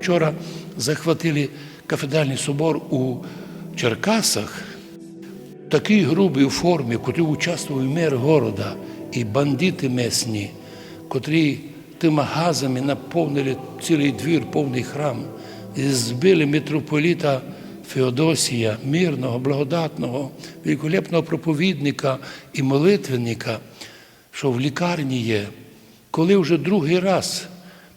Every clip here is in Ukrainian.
Вчора захватили кафедральний собор у Черкасах, грубий у формі, котрий участвував мер города і бандити месні, котрі тими газами наповнили цілий двір, повний храм, і збили митрополіта Феодосія, мирного, благодатного, великолепного проповідника і молитвенника, що в лікарні є, коли вже другий раз,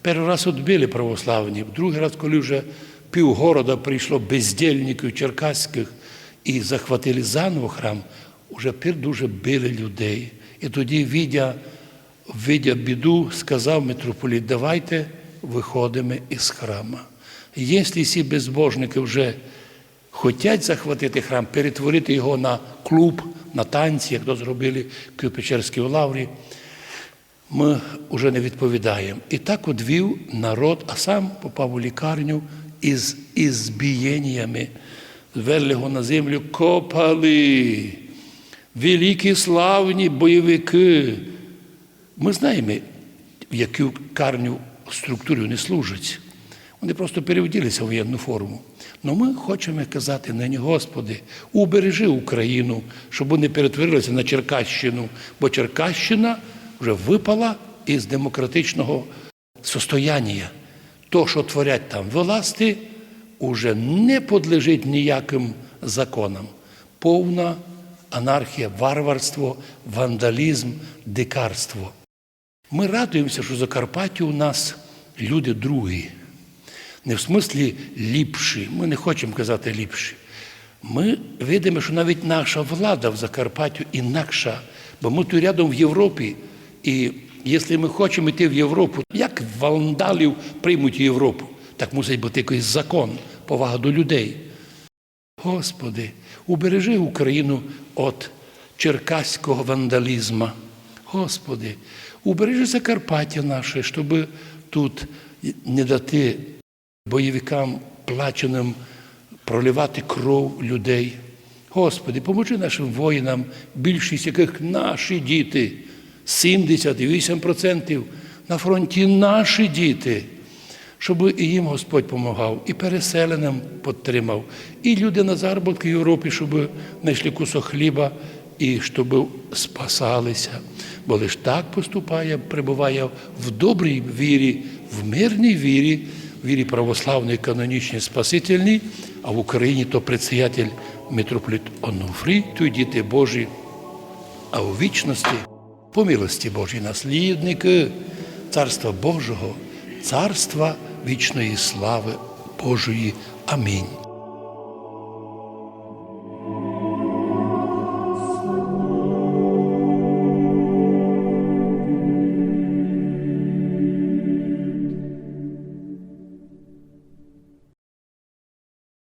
перший раз відбили православні, другий раз, коли вже півгорода прийшло бездільників черкаських і захватили заново храм, пір дуже били людей. І тоді, відя, видя біду, сказав митрополіт, давайте виходимо із храма. Якщо ці безбожники вже хочуть захватити храм, перетворити його на клуб, на танці, як то зробили в Києво-Печерській лаврі, ми вже не відповідаємо. І так одвів народ, а сам попав у лікарню із ізбієннями. Звели його на землю, копали. Великі славні бойовики. Ми знаємо, в яку карню структуру вони служать. Вони просто перевділися в воєнну форму. Але ми хочемо казати нині, Господи, убережи Україну, щоб вони перетворилися на Черкащину, бо Черкащина вже випала із демократичного состояння. То, що творять там власти, уже не подлежить ніяким законам. Повна анархія, варварство, вандалізм, дикарство. Ми радуємося, що в у нас люди другі. Не в смислі ліпші. Ми не хочемо казати ліпші. Ми видимо, що навіть наша влада в Закарпаттю інакша, бо ми тут рядом в Європі. І якщо ми хочемо йти в Європу, як вандалів приймуть Європу, так мусить бути якийсь закон, повага до людей. Господи, убережи Україну від черкаського вандалізму. Господи, убережи Закарпаття наше, щоб тут не дати бойовикам плаченим проливати кров людей. Господи, поможи нашим воїнам, більшість яких наші діти, 78% на фронті наші діти, щоб і їм Господь допомагав, і переселеним підтримав, і люди на заробітки в Європі, щоб знайшли кусок хліба і щоб спасалися. Бо лиш так поступає, перебуває в добрій вірі, в мирній вірі, вірі православної, канонічній, спасительній, а в Україні то предстоятель митрополіт Онуфрій, то діти Божі, а у вічності по милості Божій наслідники Царства Божого, царства вічної слави Божої. Амінь.